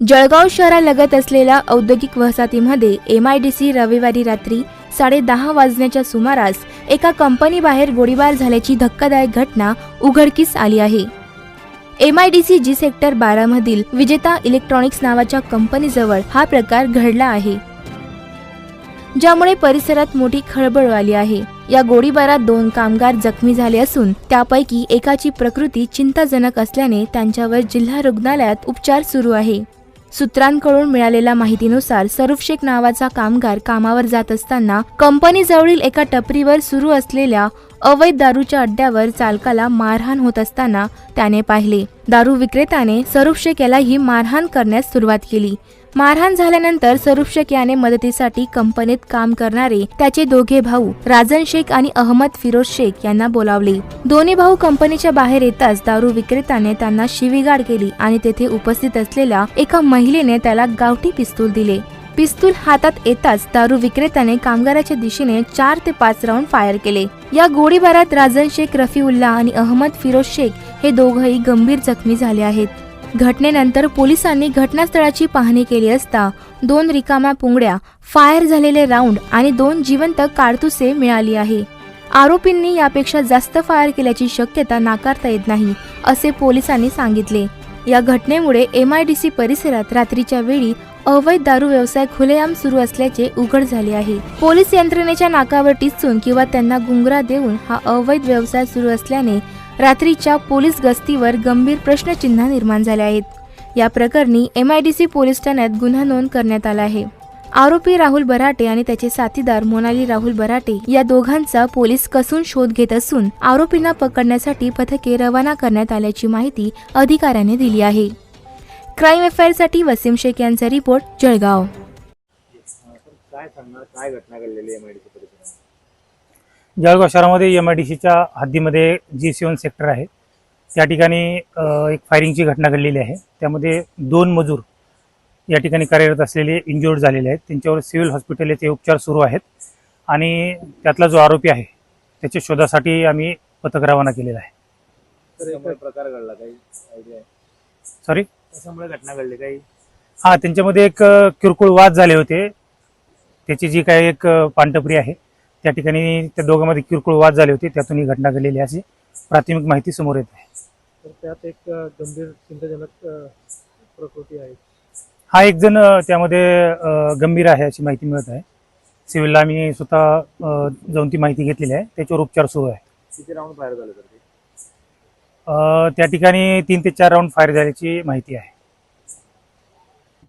जळगाव शहरालगत असलेल्या औद्योगिक वसाहतीमध्ये एम आय डी सी रविवारी रात्री साडेदहा वाजण्याच्या सुमारास एका कंपनीबाहेर गोळीबार झाल्याची धक्कादायक घटना उघडकीस आली आहे. M I D C G sector बारामधील विजेता इलेक्ट्रॉनिक्स नावाच्या कंपनीजवळ हा प्रकार घडला आहे. ज्यामुळे परिसरात मोठी खळबळ आली आहे. या गोळीबारात दोन कामगार जखमी झाले असून त्यापैकी एकाची प्रकृती चिंताजनक असल्याने त्यांच्यावर जिल्हा रुग्णालयात उपचार सुरू आहे. सूत्रांकडून मिळालेल्या माहितीनुसार सरुफ शेख नावाचा कामगार कामावर जात असताना कंपनीजवळील एका टपरीवर सुरू असलेल्या अवैध दारूच्या अड्ड्यावर चालकाला मारहाण होत असताना त्याने पाहिले. दारू विक्रेत्याने सरुफ शेख मारहाण करण्यास सुरुवात केली. मारहाण झाल्यानंतर सरुफ शेख याने मदतीसाठी कंपनीत काम करणारे त्याचे दोघे भाऊ राजन शेख आणि अहमद फिरोज शेख यांना बोलावले. दोन्ही भाऊ कंपनीच्या बाहेर येताच दारू विक्रेत्याने त्यांना शिवीगाड केली आणि तेथे उपस्थित असलेल्या एका महिलेने त्याला गावठी पिस्तूल दिले. पिस्तूल हातात येताच दारू विक्रेत्याने कामगाराच्या दिशेने चार ते पाच राऊंड फायर केले. या गोळीबारात राजन शेख रफीउल्ला आणि अहमद फिरोज शेख हे दोघंही गंभीर जखमी झाले आहेत. घटनेनंतर पोलिसांनी घटनास्थळाची पाहणी केली असता दोन रिकाम्या पुंगड्या फायर झालेले राऊंड आणि दोन जिवंत काडतुसे मिळाली आहे. आरोपींनी यापेक्षा जास्त फायर केल्याची शक्यता नाकारता येत नाही असे पोलिसांनी सांगितले. या घटनेमुळे एम आय डी सी परिसरात रात्रीच्या वेळी अवैध दारू व्यवसाय खुलेआम सुरू असल्याचे उघड झाले आहे. पोलीस यंत्रणेच्या नाकावर टिचून किंवा त्यांना गुंगरा देऊन हा अवैध व्यवसाय सुरू असल्याने रात्रीच्या पोलीस गस्तीवर गंभीर प्रश्नचिन्ह निर्माण झाले आहेत. या प्रकरणी M I D C police ठाण्यात गुन्हा नोंद करण्यात आला आहे. आरोपी राहुल बराटे आणि त्याचे साथीदार मोनाली राहुल बराटे या दोघांचा पोलीस कसून शोध घेत असून आरोपींना पकडण्यासाठी पथके रवाना करण्यात आल्याची माहिती अधिकाऱ्याने दिली आहे. क्राईम अफेअरसाठी वसीम शेख यांचा रिपोर्ट जळगाव. काय सांगणार काय घटना घडलेली एम आय डी परिसरात जळगाव शहरामध्ये एम आय डी सीच्या हद्दीमध्ये जी सेवन सेक्टर आहे. त्या ठिकाणी एक फायरिंगची घटना घडलेली आहे. त्यामध्ये दोन मजूर या ठिकाणी कार्यरत असलेले इंजुर्ड झालेले आहेत. त्यांच्यावर सिव्हिल हॉस्पिटल येथे उपचार सुरू आहेत. आणि त्यातला जो आरोपी आहे त्याच्या शोधासाठी आम्ही पथक रवाना केलेला आहे. तर कशामुळे प्रकार घडला काही आयडिया आहे? सॉरी कशामुळे घटना घडली काही. हां त्यांच्यामध्ये एक किरकोळ वाद झाले होते. त्याची जी काही एक अ, पानटपरी आहे त्या ठिकाणी त्या दोघांमध्ये किरकोळ वाद झाले होते. त्यातून ही घटना घडलेली अशी प्राथमिक माहिती समोर येत आहे. तर त्यात एक गंभीर चिंताजनक प्रकृती आहे. हा एक जण त्यामध्ये गंभीर आहे अशी माहिती मिळत आहे. सिव्हिलला आम्ही स्वतः जाऊन ती माहिती घेतलेली आहे. त्याच्यावर उपचार सुरू आहे. किती राऊंड फायर झाले तर त्या ठिकाणी तीन ते चार राऊंड फायर झाल्याची माहिती आहे.